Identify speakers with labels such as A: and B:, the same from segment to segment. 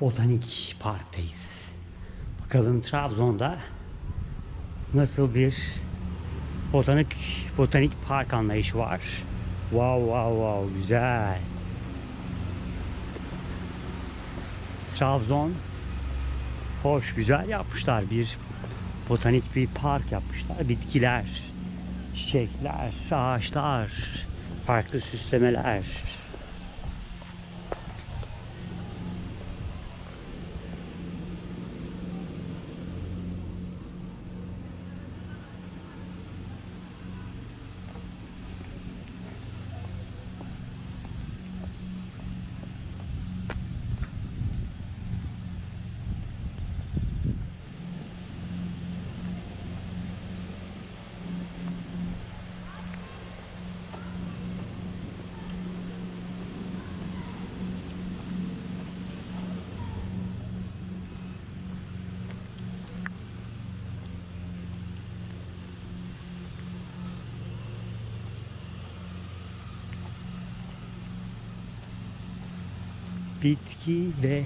A: Botanik Park'tayız. Bakalım Trabzon'da nasıl bir botanik botanik park anlayışı var. Wow wow wow güzel. Trabzon hoş güzel yapmışlar bir botanik bir park yapmışlar. Bitkiler, çiçekler, ağaçlar, farklı süslemeler. Bitki ve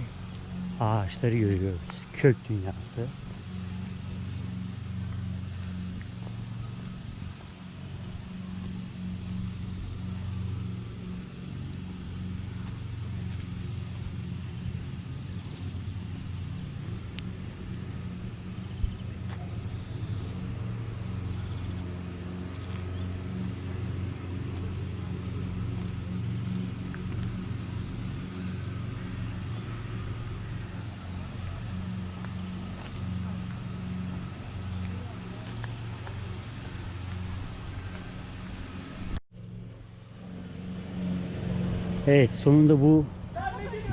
A: ağaçları görüyoruz. Kök dünyası. Evet sonunda bu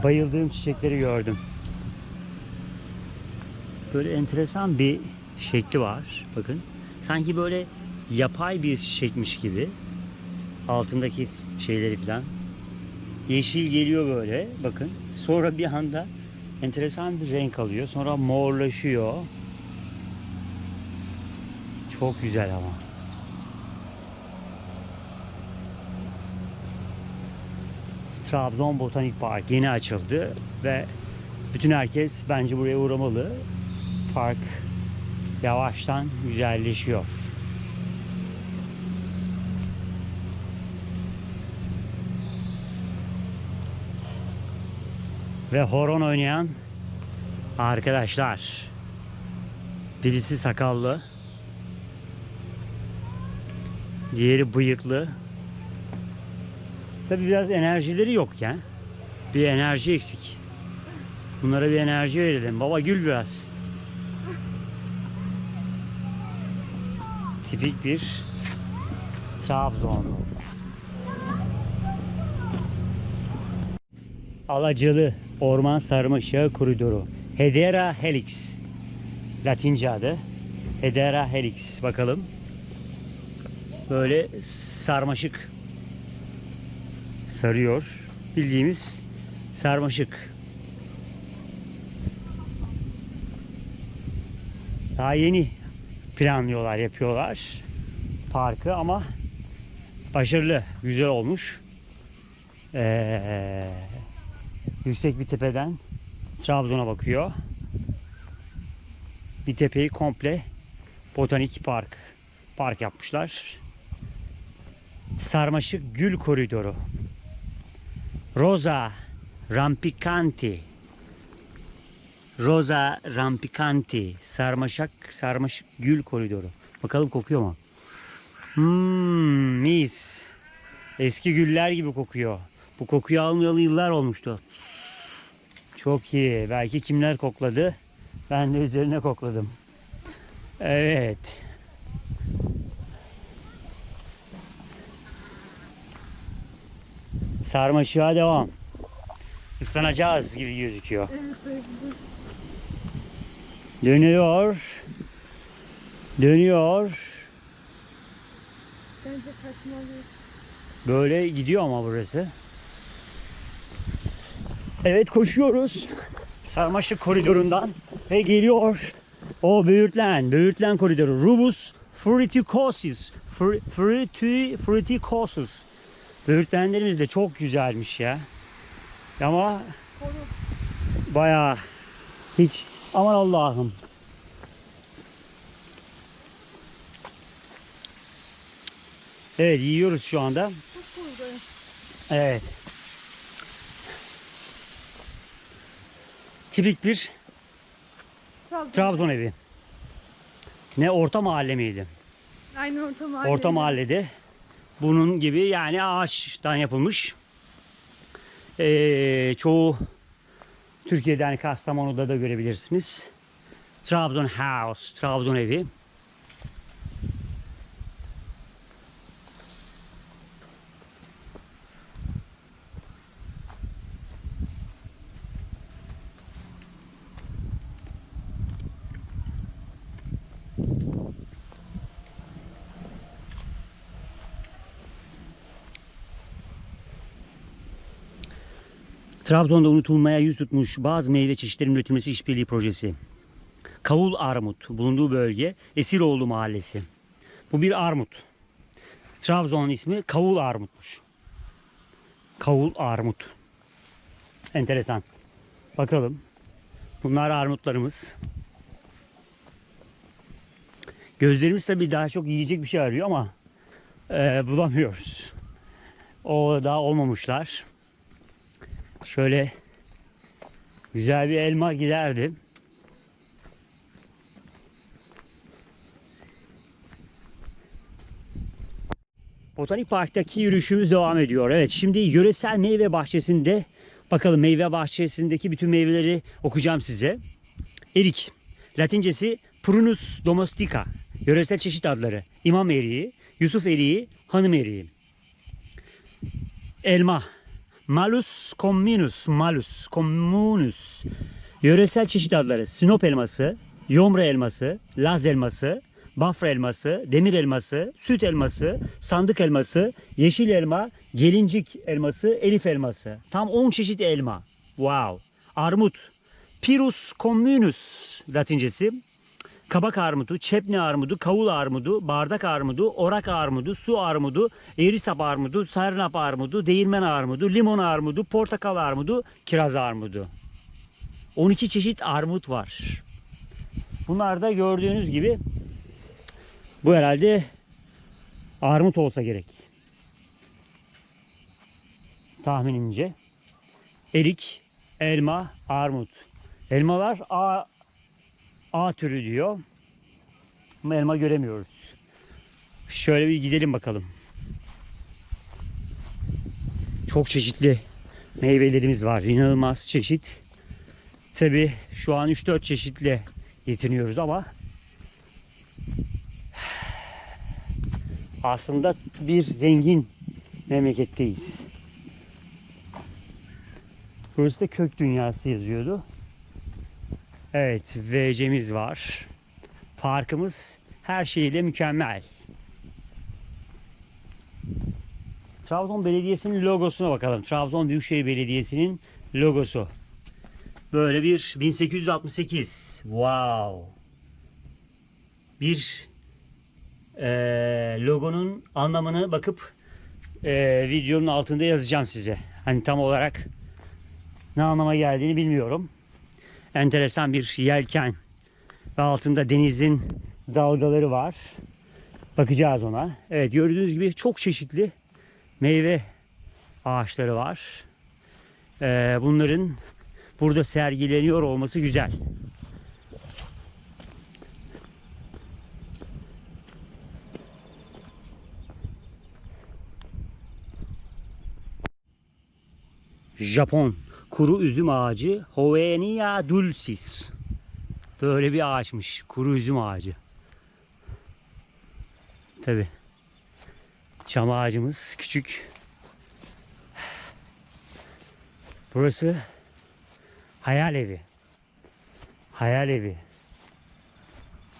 A: bayıldığım çiçekleri gördüm. Böyle enteresan bir şekli var. Bakın. Sanki böyle yapay bir çiçekmiş gibi. Altındaki şeyleri falan. Yeşil geliyor böyle. Bakın. Sonra bir anda enteresan bir renk alıyor. Sonra morlaşıyor. Çok güzel ama. Trabzon Botanik Park yeni açıldı ve bütün herkes bence buraya uğramalı. Park yavaştan güzelleşiyor. Ve horon oynayan arkadaşlar. Birisi sakallı. Diğeri bıyıklı. Tabi biraz enerjileri yok ya. Bir enerji eksik. Bunlara bir enerji verelim. Baba gül biraz. Tipik bir Trabzon. Alacalı Orman Sarmaşığı Koridoru. Hedera helix. Latince adı. Hedera helix. Bakalım. Böyle sarmaşık sarıyor. Bildiğimiz sarmaşık. Daha yeni planlıyorlar, yapıyorlar parkı ama başarılı, güzel olmuş. Ee, yüksek bir tepeden Trabzon'a bakıyor. Bir tepeyi komple botanik park park yapmışlar. Sarmaşık Gül Koridoru. Rosa rampicanti. Rosa rampicanti. Sarmaşık, sarmaşık gül koridoru. Bakalım kokuyor mu? Hmm, mis. Eski güller gibi kokuyor. Bu kokuyu almayalı yıllar olmuştu. Çok iyi. Belki kimler kokladı? Ben de üzerine kokladım. Evet. Sarmaşığa devam. Islanacağız gibi gözüküyor. Dönüyor. Dönüyor.
B: Bence.
A: Böyle gidiyor ama burası. Evet koşuyoruz. Sarmaşık koridorundan ve geliyor. O böğürtlen, böğürtlen koridoru. Rubus fruticosus. Fr- Fruti, fruticosus. Böğürtlenlerimiz de çok güzelmiş ya. Ama. Bayağı hiç aman Allah'ım. Evet yiyoruz şu anda. Evet. Tipik bir
B: Trabzon.
A: Trabzon evi. Ne orta mahalle miydi?
B: Aynı orta mahalle.
A: Orta mahallede bunun gibi yani ağaçtan yapılmış. Ee, çoğu Türkiye'de hani Kastamonu'da da görebilirsiniz. Trabzon House, Trabzon evi. Trabzon'da unutulmaya yüz tutmuş bazı meyve çeşitlerinin üretilmesi işbirliği projesi. Kavul Armut bulunduğu bölge Esiroğlu Mahallesi. Bu bir armut. Trabzon ismi Kavul Armut'muş. Kavul Armut. Enteresan. Bakalım. Bunlar armutlarımız. Gözlerimiz tabii daha çok yiyecek bir şey arıyor ama eee, bulamıyoruz. O daha olmamışlar. Şöyle güzel bir elma giderdi. Botanik Park'taki yürüyüşümüz devam ediyor. Evet şimdi yöresel meyve bahçesinde bakalım meyve bahçesindeki bütün meyveleri okuyacağım size. Erik. Latincesi Prunus domestica. Yöresel çeşit adları. İmam eriği, Yusuf eriği, hanım eriği. Elma. Malus communus, malus communus. Yöresel çeşit adları Sinop elması, Yomra elması, Laz elması, Bafra elması, Demir elması, Süt elması, Sandık elması, Yeşil elma, Gelincik elması, Elif elması. Tam 10 çeşit elma. Wow. Armut. Pirus communus latincesi. Kabak armudu, çepne armudu, kavul armudu, bardak armudu, orak armudu, su armudu, erisap armudu, sarnap armudu, değirmen armudu, limon armudu, portakal armudu, kiraz armudu. 12 çeşit armut var. Bunlar da gördüğünüz gibi bu herhalde armut olsa gerek. Tahminimce. Erik, elma, armut. Elmalar A, A türü diyor. Ama elma göremiyoruz. Şöyle bir gidelim bakalım. Çok çeşitli meyvelerimiz var. İnanılmaz çeşit. Tabi şu an 3-4 çeşitle yetiniyoruz ama aslında bir zengin memleketteyiz. Burası da kök dünyası yazıyordu. Evet, VC'miz var. Parkımız her şeyiyle mükemmel. Trabzon Belediyesi'nin logosuna bakalım. Trabzon Büyükşehir Belediyesi'nin logosu. Böyle bir 1868. Wow. Bir eee, logonun anlamını bakıp eee, videonun altında yazacağım size. Hani tam olarak ne anlama geldiğini bilmiyorum enteresan bir yelken ve altında denizin dalgaları var. Bakacağız ona. Evet gördüğünüz gibi çok çeşitli meyve ağaçları var. Ee, bunların burada sergileniyor olması güzel. Japon kuru üzüm ağacı Hovenia dulcis. Böyle bir ağaçmış. Kuru üzüm ağacı. Tabi. Çam ağacımız küçük. Burası hayal evi. Hayal evi.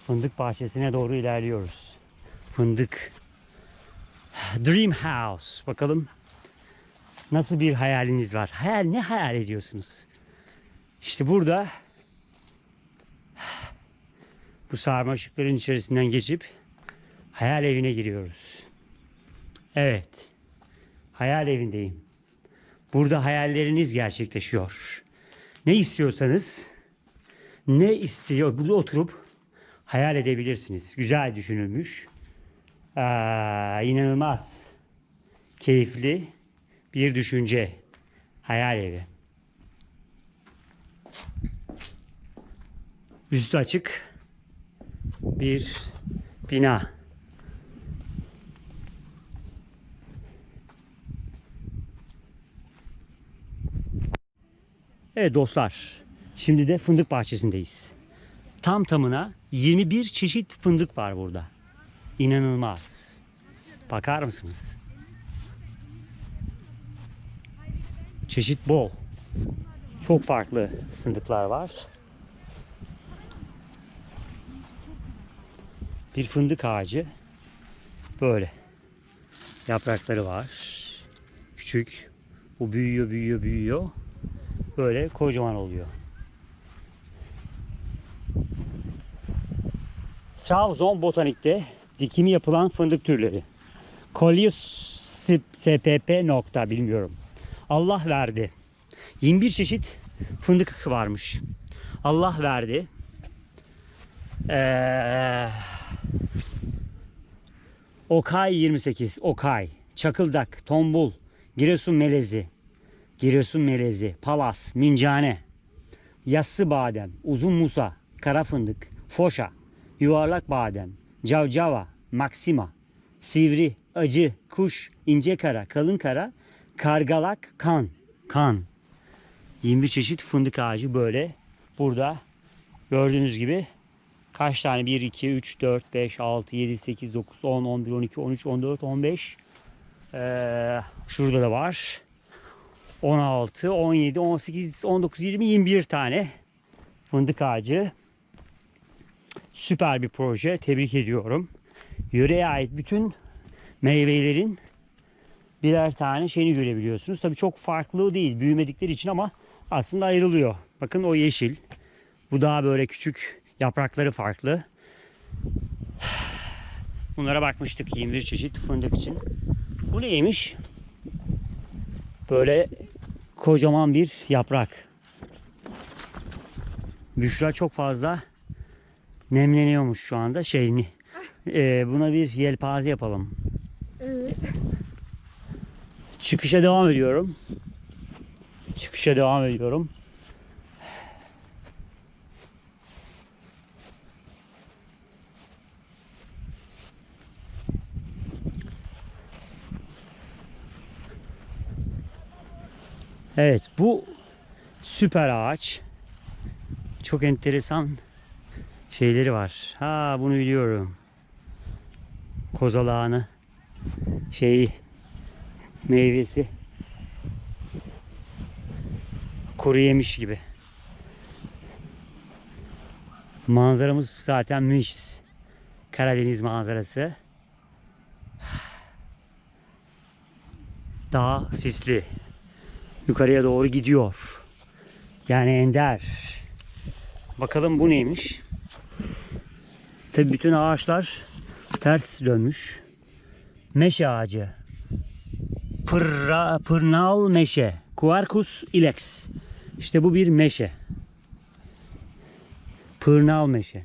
A: Fındık bahçesine doğru ilerliyoruz. Fındık. Dream House. Bakalım Nasıl bir hayaliniz var? Hayal ne hayal ediyorsunuz? İşte burada bu sarmaşıkların içerisinden geçip hayal evine giriyoruz. Evet. Hayal evindeyim. Burada hayalleriniz gerçekleşiyor. Ne istiyorsanız ne istiyor burada oturup hayal edebilirsiniz. Güzel düşünülmüş. Aa, inanılmaz keyifli bir düşünce. Hayal evi. Üstü açık bir bina. Evet dostlar, şimdi de fındık bahçesindeyiz. Tam tamına 21 çeşit fındık var burada. İnanılmaz. Bakar mısınız? Çeşit bol. Çok farklı fındıklar var. Bir fındık ağacı böyle. Yaprakları var. Küçük. Bu büyüyor, büyüyor, büyüyor. Böyle kocaman oluyor. Trabzon Botanik'te dikimi yapılan fındık türleri. Coleus spp nokta bilmiyorum. Allah verdi. 21 çeşit fındık varmış. Allah verdi. Ee, Okay 28, Okay, Çakıldak, Tombul, Giresun Melezi, Giresun Melezi, Palas, Mincane, Yassı Badem, Uzun Musa, Kara Fındık, Foşa, Yuvarlak Badem, Cavcava, Maksima, Sivri, Acı, Kuş, İnce Kara, Kalın Kara, Kargalak, Kan, Kan. 21 çeşit fındık ağacı böyle. Burada gördüğünüz gibi kaç tane? 1 2 3 4 5 6 7 8 9 10 11 12 13 14 15 ee, şurada da var. 16 17 18 19 20 21 tane fındık ağacı. Süper bir proje. Tebrik ediyorum. Yöreye ait bütün meyvelerin birer tane şeyini görebiliyorsunuz. Tabii çok farklı değil büyümedikleri için ama aslında ayrılıyor. Bakın o yeşil. Bu daha böyle küçük yaprakları farklı. Bunlara bakmıştık 21 çeşit fındık için. Bu neymiş? Böyle kocaman bir yaprak. Büşra çok fazla nemleniyormuş şu anda şeyini. Ee, buna bir yelpaze yapalım.
B: Evet.
A: Çıkışa devam ediyorum. Çıkışa devam ediyorum. Evet bu süper ağaç. Çok enteresan şeyleri var. Ha bunu biliyorum. Kozalağını şeyi meyvesi kuru yemiş gibi. Manzaramız zaten mis. Karadeniz manzarası. Dağ sisli. Yukarıya doğru gidiyor. Yani ender. Bakalım bu neymiş? Tabi bütün ağaçlar ters dönmüş. Meşe ağacı. Pırra, pırnal meşe. Quercus ilex. İşte bu bir meşe. Pırnal meşe.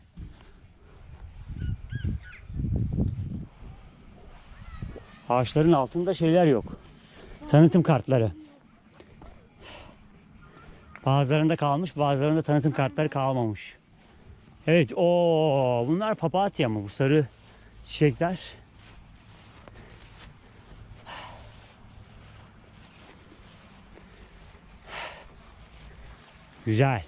A: Ağaçların altında şeyler yok. Tanıtım kartları. Bazılarında kalmış, bazılarında tanıtım kartları kalmamış. Evet, o bunlar papatya mı? Bu sarı çiçekler. Güzel.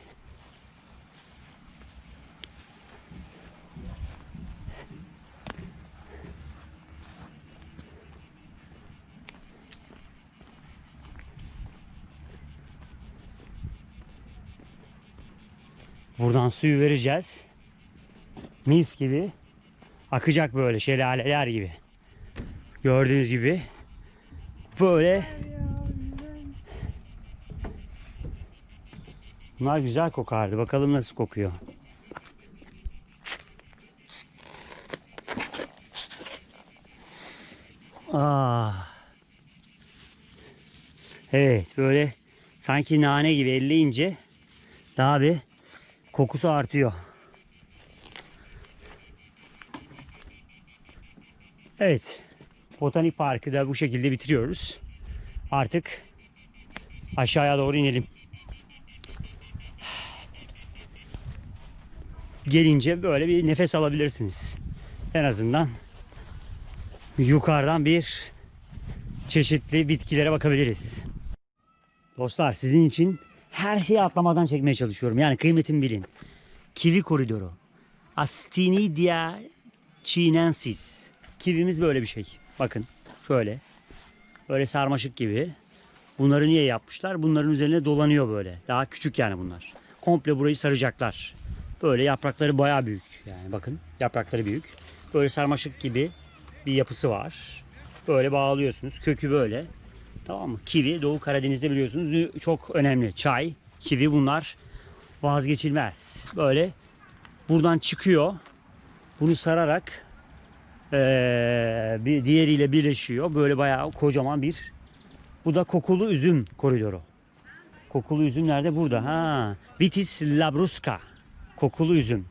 A: Buradan suyu vereceğiz. Mis gibi akacak böyle şelaleler gibi. Gördüğünüz gibi böyle
B: Ya, güzel.
A: Bunlar güzel kokardı. Bakalım nasıl kokuyor. Ah. Evet böyle sanki nane gibi elleyince Daha bir kokusu artıyor. Evet. Botanik Parkı da bu şekilde bitiriyoruz. Artık aşağıya doğru inelim. Gelince böyle bir nefes alabilirsiniz. En azından yukarıdan bir çeşitli bitkilere bakabiliriz. Dostlar sizin için her şeyi atlamadan çekmeye çalışıyorum. Yani kıymetimi bilin. Kivi koridoru. Astinidia chinensis. Kivimiz böyle bir şey. Bakın şöyle. Böyle sarmaşık gibi. Bunları niye yapmışlar? Bunların üzerine dolanıyor böyle. Daha küçük yani bunlar. Komple burayı saracaklar. Böyle yaprakları bayağı büyük. Yani bakın yaprakları büyük. Böyle sarmaşık gibi bir yapısı var. Böyle bağlıyorsunuz. Kökü böyle. Tamam mı? Kivi Doğu Karadeniz'de biliyorsunuz çok önemli. Çay, kivi bunlar vazgeçilmez. Böyle buradan çıkıyor. Bunu sararak eee, bir diğeriyle birleşiyor. Böyle bayağı kocaman bir. Bu da kokulu üzüm koridoru. Kokulu üzüm nerede? Burada. Ha. Vitis labrusca. Kokulu üzüm.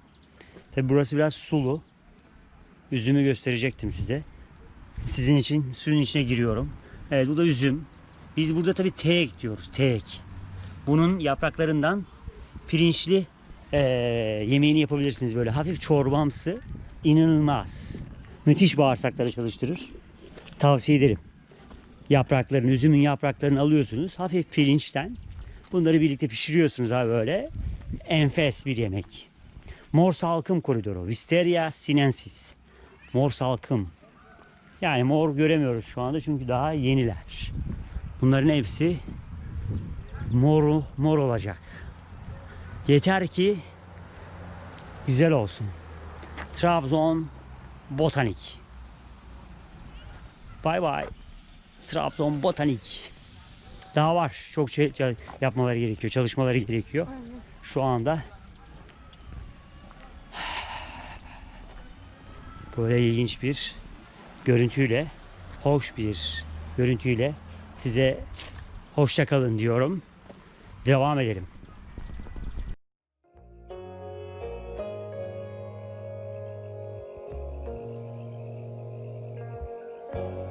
A: Tabi burası biraz sulu. Üzümü gösterecektim size. Sizin için suyun içine giriyorum. Evet bu da üzüm. Biz burada tabi tek diyoruz. Tek. Bunun yapraklarından pirinçli eee, yemeğini yapabilirsiniz böyle. Hafif çorbamsı. inanılmaz. Müthiş bağırsakları çalıştırır. Tavsiye ederim. Yapraklarını, üzümün yapraklarını alıyorsunuz. Hafif pirinçten. Bunları birlikte pişiriyorsunuz abi böyle. Enfes bir yemek. Mor salkım koridoru. Wisteria sinensis. Mor salkım. Yani mor göremiyoruz şu anda çünkü daha yeniler. Bunların hepsi moru mor olacak. Yeter ki güzel olsun. Trabzon Botanik. Bay bay. Trabzon Botanik. Daha var. Çok şey yapmaları gerekiyor. Çalışmaları gerekiyor.
B: Aynen
A: şu anda böyle ilginç bir görüntüyle hoş bir görüntüyle size hoşça kalın diyorum. Devam edelim.
B: Thank you.